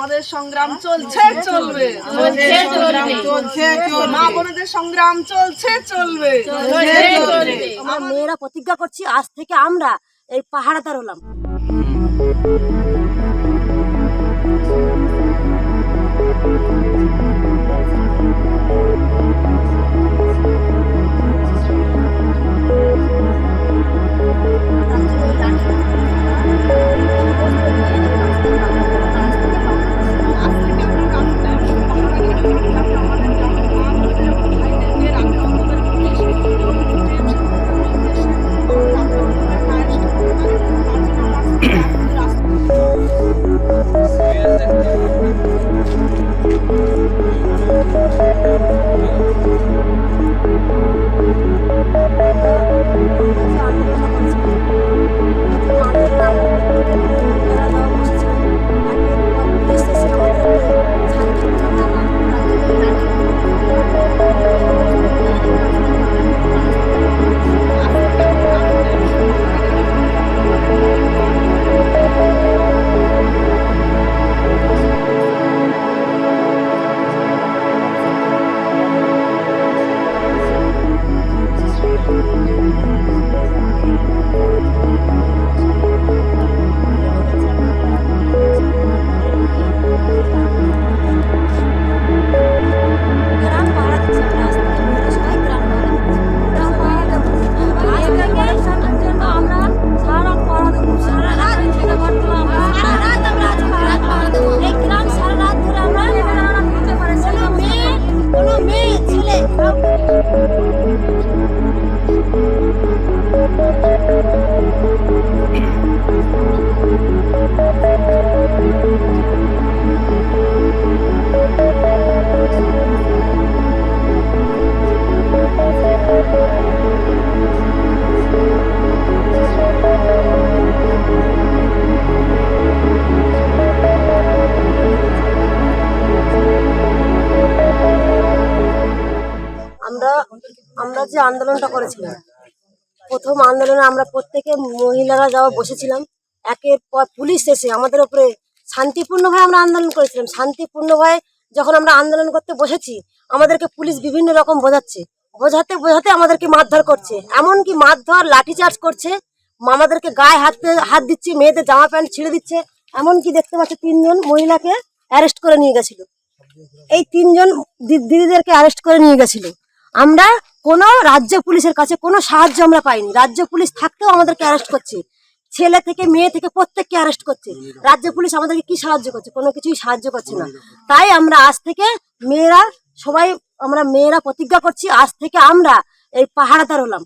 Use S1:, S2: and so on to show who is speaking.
S1: আমাদের সংগ্রাম চলছে চলবে। মা বোনদের সংগ্রাম চলছে চলবে।
S2: আমার
S3: আমরা মেয়েরা প্রতিজ্ঞা করছি আজ থেকে আমরা এই পাহাড়াদার হলাম। আমরা যে আন্দোলনটা করেছিলাম, প্রথম আন্দোলনে আমরা প্রত্যেকে মহিলারা যাওয়া বসেছিলাম, একের পর পুলিশ এসে আমাদের উপরে শান্তিপূর্ণভাবে আমরা আন্দোলন করেছিলাম। শান্তিপূর্ণভাবে যখন আমরা আন্দোলন করতে বসেছি, আমাদেরকে পুলিশ বিভিন্ন রকম বোঝাচ্ছে। বোঝাতে বোঝাতে আমাদেরকে মারধর করছে। এমনকি মারধর, লাঠিচার্জ করছে। আমাদেরকে গায়ে হাত হাত দিচ্ছে, মেয়েদের জামা প্যান্ট ছিঁড়ে দিচ্ছে। এমনকি দেখতে পাচ্ছি তিনজন মহিলাকে অ্যারেস্ট করে নিয়ে গেছিল। এই তিনজন দিদিদেরকে অ্যারেস্ট করে নিয়ে গেছিল। আমরা কোনো রাজ্য পুলিশের কাছে কোনো সাহায্য আমরা পাইনি। রাজ্য পুলিশ থাকতেও আমাদেরকে অ্যারেস্ট করছে। ছেলে থেকে মেয়ে থেকে প্রত্যেককে অ্যারেস্ট করছে। রাজ্য পুলিশ আমাদেরকে কি সাহায্য করছে? কোনো কিছুই সাহায্য করছে না। তাই আমরা আজ থেকে মেয়েরা সবাই, আমরা মেয়েরা প্রতিজ্ঞা করছি, আজ থেকে আমরা এই পাহাড়াদার হলাম।